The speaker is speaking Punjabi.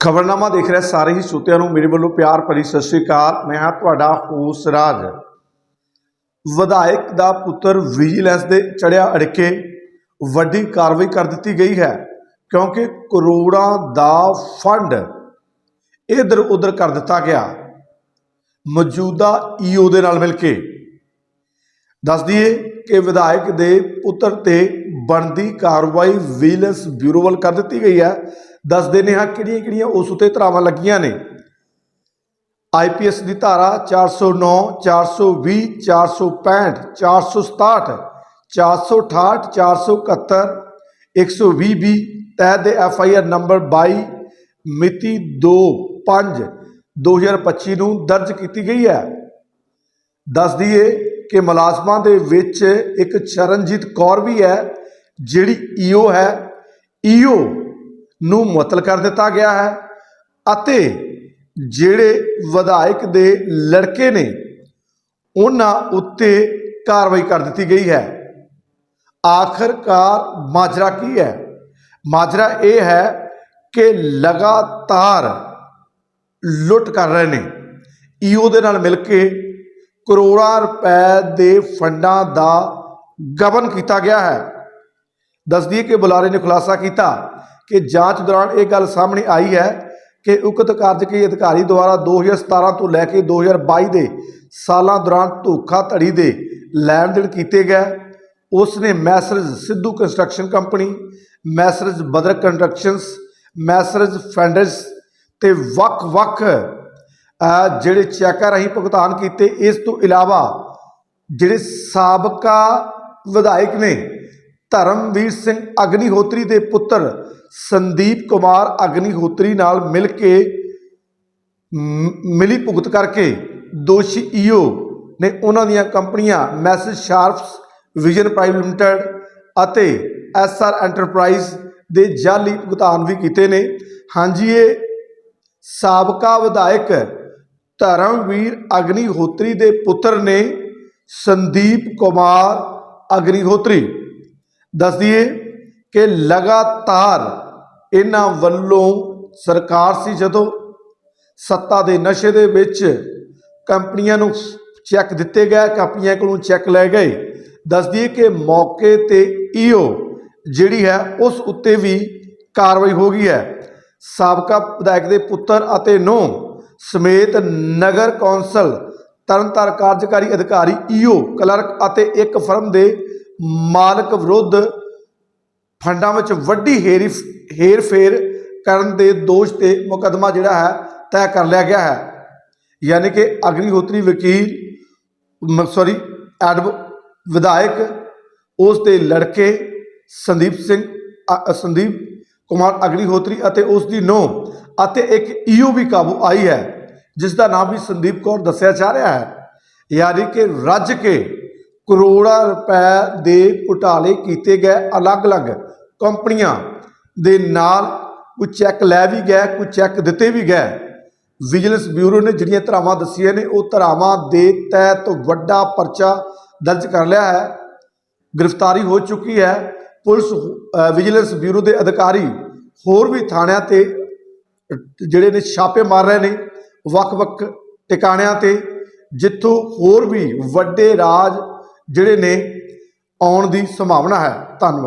ਖਬਰਨਾਮਾ ਦੇਖ ਰਹੇ ਸਾਰੇ ਹੀ ਸੂਤਿਆਂ ਨੂੰ। ਮੇਰੇ ਵੱਲੋਂ ਪਿਆਰ ਭਰੀ ਸਤਿ ਸ੍ਰੀ ਅਕਾਲ। ਮੈਂ ਹਾਂ ਤੁਹਾਡਾ ਹੋਸ ਰਾਜ। ਵਿਧਾਇਕ ਦਾ ਪੁੱਤਰ ਵਿਜੀਲੈਂਸ ਦੇ ਚੜਿਆ ਅੜਕੇ ਵੱਡੀ ਕਾਰਵਾਈ ਕਰ ਦਿੱਤੀ ਗਈ ਹੈ ਕਿਉਂਕਿ ਕਰੋੜਾਂ ਦਾ ਫੰਡ ਇਧਰ ਉਧਰ ਕਰ ਦਿੱਤਾ ਗਿਆ। ਮੌਜੂਦਾ ਈਓ ਦੇ ਨਾਲ ਮਿਲ ਕੇ। ਦੱਸ ਦਈਏ ਕਿ ਵਿਧਾਇਕ ਦੇ ਪੁੱਤਰ ਤੇ ਬਣਦੀ ਕਾਰਵਾਈ ਵਿਜੀਲੈਂਸ ਬਿਊਰੋ ਵੱਲ ਕਰ ਦਿੱਤੀ ਗਈ ਹੈ। ਦੱਸ ਦਿੰਦੇ ਹਾਂ ਕਿਹੜੀਆਂ ਕਿਹੜੀਆਂ ਉਸ ਉਤੇ ਧਾਰਾਵਾਂ ਲੱਗੀਆਂ ਨੇ। ਆਈਪੀਐਸ ਦੀ ਧਾਰਾ 409 420 465 467 468 471 120 ਬੀ ਤਹਿਤ ਦੇ ਐਫ ਆਈ ਆਰ ਨੰਬਰ 22 ਮਿਤੀ 2 5 2025 ਨੂੰ ਦਰਜ ਕੀਤੀ ਗਈ ਹੈ। ਦੱਸ ਦਈਏ ਕਿ ਮੁਲਾਜ਼ਮਾਂ ਦੇ ਵਿੱਚ ਇੱਕ ਚਰਨਜੀਤ ਕੌਰ ਵੀ ਹੈ, ਜਿਹੜੀ ਈਓ ਹੈ। ਈਓ ਨੂੰ ਮੁਅੱਤਲ ਕਰ ਦਿੱਤਾ ਗਿਆ ਹੈ ਅਤੇ ਜਿਹੜੇ ਵਿਧਾਇਕ ਦੇ ਲੜਕੇ ਨੇ ਉਹਨਾਂ ਉੱਤੇ ਕਾਰਵਾਈ ਕਰ ਦਿੱਤੀ ਗਈ ਹੈ। ਆਖਰਕਾਰ ਮਾਜਰਾ ਕੀ ਹੈ? ਮਾਜਰਾ ਇਹ ਹੈ ਕਿ ਲਗਾਤਾਰ ਲੁੱਟ ਕਰ ਰਹੇ ਨੇ। ਈਓ ਦੇ ਨਾਲ ਮਿਲ ਕੇ ਕਰੋੜਾਂ ਰੁਪਏ ਦੇ ਫੰਡਾਂ ਦਾ ਗਬਨ ਕੀਤਾ ਗਿਆ ਹੈ। ਦੱਸਦੀ ਕਿ ਬੁਲਾਰੇ ਨੇ ਖੁਲਾਸਾ ਕੀਤਾ ਕਿ ਜਾਂਚ ਦੌਰਾਨ ਇਹ ਗੱਲ ਸਾਹਮਣੇ ਆਈ ਹੈ ਕਿ ਉਕਤ ਕਾਰਜਕਾਰੀ ਅਧਿਕਾਰੀ ਦੁਆਰਾ 2017 ਤੋਂ ਲੈ ਕੇ 2022 ਦੇ ਸਾਲਾਂ ਦੌਰਾਨ ਧੋਖਾਧੜੀ ਦੇ ਲੈਣ ਦੇਣ ਕੀਤੇ ਗਏ। ਉਸ ਨੇ messrs Sidhu construction company, messrs Badar constructions, messrs Fenders ਤੇ ਵੱਖ-ਵੱਖ ਜਿਹੜੇ ਚੈੱਕਾਂ ਰਾਹੀਂ ਭੁਗਤਾਨ ਕੀਤੇ। ਇਸ ਤੋਂ ਇਲਾਵਾ ਜਿਹੜੇ ਸਾਬਕਾ ਵਿਧਾਇਕ ਨੇ ਧਰਮਵੀਰ ਸਿੰਘ ਅਗਨੀਹੋਤਰੀ ਦੇ ਪੁੱਤਰ ਸੰਦੀਪ ਕੁਮਾਰ ਅਗਨੀਹੋਤਰੀ ਨਾਲ ਮਿਲ ਕੇ ਮਿਲੀ ਭੁਗਤ ਕਰਕੇ ਦੋਸ਼ੀ ਈਓ ਨੇ ਉਹਨਾਂ ਦੀਆਂ ਕੰਪਨੀਆਂ message sharps, vision private limited ਅਤੇ ਐਸਆਰ ਐਂਟਰਪ੍ਰਾਈਜ਼ ਦੇ ਜਾਲੀ ਭੁਗਤਾਨ ਵੀ ਕੀਤੇ ਨੇ। ਹਾਂਜੀ, ਇਹ ਸਾਬਕਾ ਵਿਧਾਇਕ ਧਰਮਵੀਰ ਅਗਨੀਹੋਤਰੀ ਦੇ ਪੁੱਤਰ ਨੇ ਸੰਦੀਪ ਕੁਮਾਰ ਅਗਨੀਹੋਤਰੀ। ਦੱਸ ਦਈਏ ਕਿ ਲਗਾਤਾਰ ਇਹਨਾਂ ਵੱਲੋਂ ਸਰਕਾਰ ਸੀ ਜਦੋਂ ਸੱਤਾ ਦੇ ਨਸ਼ੇ ਦੇ ਵਿੱਚ ਕੰਪਨੀਆਂ ਨੂੰ ਚੈੱਕ ਦਿੱਤੇ ਗਏ, ਕੰਪਨੀਆਂ ਕੋਲੋਂ ਚੈੱਕ ਲੈ ਗਏ। ਦੱਸਦੀ ਦਈਏ ਕਿ ਮੌਕੇ ਤੇ ਈਓ ਜਿਹੜੀ ਹੈ, ਉਸ ਉੱਤੇ ਵੀ ਕਾਰਵਾਈ ਹੋ ਗਈ ਹੈ। ਸਾਬਕਾ ਵਿਧਾਇਕ ਦੇ ਪੁੱਤਰ ਅਤੇ ਨੂੰਹ ਸਮੇਤ ਨਗਰ ਕੌਂਸਲ ਤਰਨਤਾਰਨ ਕਾਰਜਕਾਰੀ ਅਧਿਕਾਰੀ ਈਓ ਕਲਰਕ ਅਤੇ ਇੱਕ ਫਰਮ ਦੇ ਮਾਲਕ ਵਿਰੁੱਧ ਫੰਡਾਂ ਵਿੱਚ ਵੱਡੀ ਹੇਰੀ ਹੇਰ-ਫੇਰ ਕਰਨ ਦੇ ਦੋਸ਼ ਤੇ ਮੁਕੱਦਮਾ ਜਿਹੜਾ ਹੈ, ਤੈਅ ਕਰ ਲਿਆ ਗਿਆ ਹੈ। ਯਾਨੀ ਕਿ ਅਗਨੀਹੋਤਰੀ ਵਕੀਲ ਸੌਰੀ ਐਡਵ, ਵਿਧਾਇਕ, ਉਸ ਦੇ ਲੜਕੇ ਸੰਦੀਪ ਸਿੰਘ ਸੰਦੀਪ ਕੁਮਾਰ ਅਗਨੀਹੋਤਰੀ ਅਤੇ ਉਸ ਦੀ ਨੂੰਹ ਅਤੇ ਇੱਕ ਈਓ ਵੀ ਕਾਬੂ ਆਈ ਹੈ, ਜਿਸ ਦਾ ਨਾਮ ਵੀ ਸੰਦੀਪ ਕੌਰ ਦੱਸਿਆ ਜਾ ਰਿਹਾ ਹੈ। ਯਾਨੀ ਕਿ ਰੱਜ ਕੇ ਕਰੋੜਾਂ ਰੁਪਏ ਦੇ ਘੁਟਾਲੇ ਕੀਤੇ ਗਏ ਅਲੱਗ-ਅਲੱਗ ਕੰਪਨੀਆਂ ਦੇ ਨਾਲ ਕੋਈ ਚੈੱਕ ਲੈ ਵੀ ਗਏ, ਕੋਈ ਚੈੱਕ ਦਿੱਤੇ ਵੀ ਗਏ। ਵਿਜੀਲੈਂਸ ਬਿਊਰੋ ਨੇ ਜਿਹੜੀਆਂ ਧਰਾਵਾਂ ਦੱਸੀਆਂ ਨੇ, ਉਹ ਧਰਾਵਾਂ ਦੇ ਤਹਿਤ ਵੱਡਾ ਪਰਚਾ ਦਰਜ ਕਰ ਲਿਆ ਹੈ। ਗ੍ਰਿਫਤਾਰੀ ਹੋ ਚੁੱਕੀ ਹੈ। ਪੁਲਿਸ ਵਿਜੀਲੈਂਸ ਬਿਊਰੋ ਦੇ ਅਧਿਕਾਰੀ ਹੋਰ ਵੀ ਥਾਣਿਆਂ ਤੇ ਜਿਹੜੇ ਨੇ ਛਾਪੇ ਮਾਰ ਰਹੇ ਨੇ ਵੱਖ-ਵੱਖ ਟਿਕਾਣਿਆਂ ਤੇ, ਜਿੱਥੋਂ ਹੋਰ ਵੀ ਵੱਡੇ ਰਾਜ ਜਿਹੜੇ ਨੇ ਆਉਣ ਦੀ ਸੰਭਾਵਨਾ ਹੈ। ਧੰਨਵਾਦ।